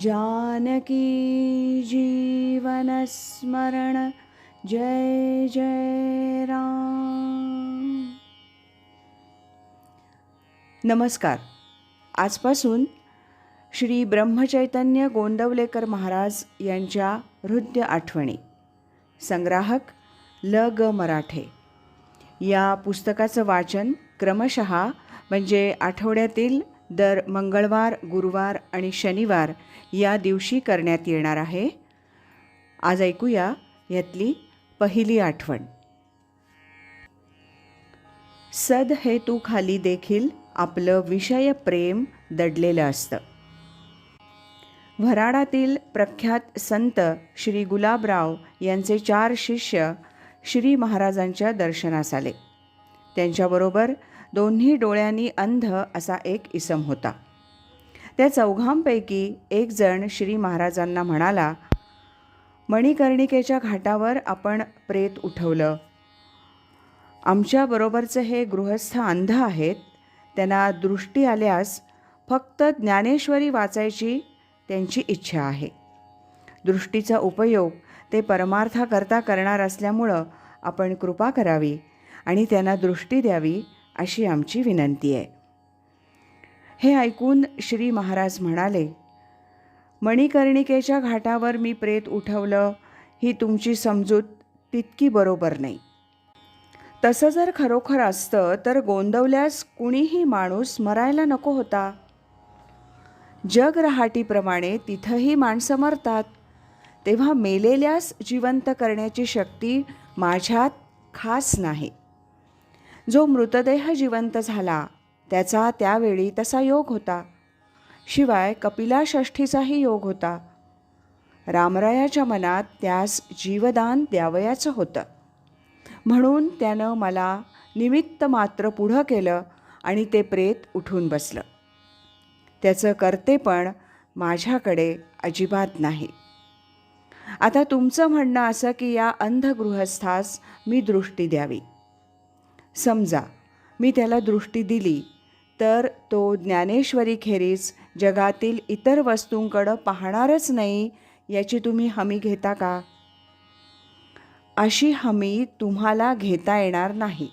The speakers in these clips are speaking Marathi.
जानकी जीवनस्मरण जय जय राम। नमस्कार. आजपासून श्री ब्रह्मचैतन्य गोंदवलेकर महाराज यांच्या हृदय आठवणी. संग्राहक ल. ग. मराठे. या पुस्तकाचं वाचन क्रमशः म्हणजे आठवड्यातील दर मंगळवार गुरुवार आणि शनिवार या दिवशी करण्यात येणार आहे. आज ऐकूया यातली पहिली आठवण. सद हेतू खाली देखील आपलं विषय प्रेम दडलेलं असतं. वराडातील प्रख्यात संत श्री गुलाबराव यांचे चार शिष्य श्री महाराजांच्या दर्शनास आले. त्यांच्याबरोबर दोन्ही डोळ्यांनी अंध असा एक इसम होता. त्या चौघांपैकी एक जण श्री महाराजांना म्हणाला मणिकर्णिकेच्या घाटावर आपण प्रेत उठवलं. आमच्याबरोबरचे हे गृहस्थ अंध आहेत. त्यांना दृष्टी आल्यास फक्त ज्ञानेश्वरी वाचायची त्यांची इच्छा आहे. दृष्टीचा उपयोग ते परमार्थाकरता करणार असल्यामुळं आपण कृपा करावी आणि त्यांना दृष्टी द्यावी अशी आमची विनंती आहे. हे ऐकून श्री महाराज म्हणाले मणिकर्णिकेच्या घाटावर मी प्रेत उठवलं ही तुमची समजूत तितकी बरोबर नाही. तसं जर खरोखर असतं तर गोंदवल्यास कुणीही माणूस मरायला नको होता. जग रहाटीप्रमाणे तिथंही माणसं मरतात. तेव्हा मेलेल्यास जिवंत करण्याची शक्ती माझ्यात खास नाही. जो मृतदेह जिवंत झाला त्याचा त्यावेळी तसा योग होता. शिवाय कपिलाषष्ठीचाही योग होता. रामरायाच्या मनात त्यास जीवदान द्यावयाचं होतं. म्हणून त्यानं मला निमित्त मात्र पुढं केलं आणि ते प्रेत उठून बसलं. त्याचं कर्तेपण माझ्याकडे अजिबात नाही. आता तुमचं म्हणणं असं की या अंधगृहस्थास मी दृष्टी द्यावी. समजा मी त्याला दृष्टी दिली तर तो ज्ञानेश्वरी खेरीज जगातील इतर वस्तूंकडं पाहणारच नाही याची तुम्ही हमी घेता का? अशी हमी तुम्हाला घेता येणार नाही.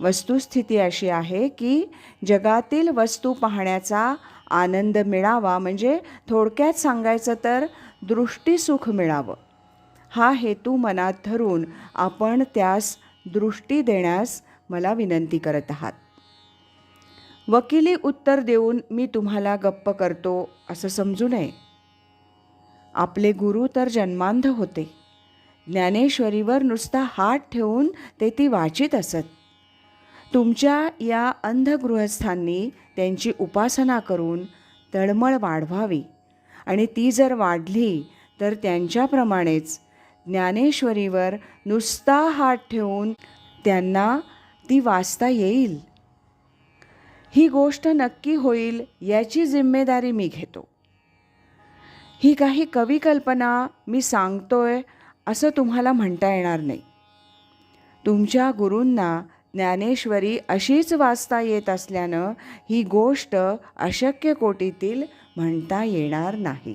वस्तुस्थिती अशी आहे की जगातील वस्तू पाहण्याचा आनंद मिळावा म्हणजे थोडक्यात सांगायचं तर दृष्टीसुख मिळावं. हा हेतू मनात धरून आपण त्यास दृष्टी देण्यास मला विनंती करत आहात. वकिली उत्तर देऊन मी तुम्हाला गप्प करतो असं समजू नये. आपले गुरु तर जन्मांध होते. ज्ञानेश्वरीवर नुसता हात ठेवून ते ती वाचित असत. तुमच्या या अंधगृहस्थांनी त्यांची उपासना करून तळमळ वाढवावी आणि ती जर वाढली तर त्यांच्याप्रमाणेच ज्ञानेश्वरीवर नुसता हात ठेवून त्यांना ती वाचता येईल. ही गोष्ट नक्की होईल याची जिम्मेदारी मी घेतो. ही काही कवी कल्पना मी सांगतोय असं तुम्हाला म्हणता येणार नाही. तुमच्या गुरूंना ज्ञानेश्वरी अशीच वाचता येत असल्यानं ही गोष्ट अशक्य कोटीतील म्हणता येणार नाही.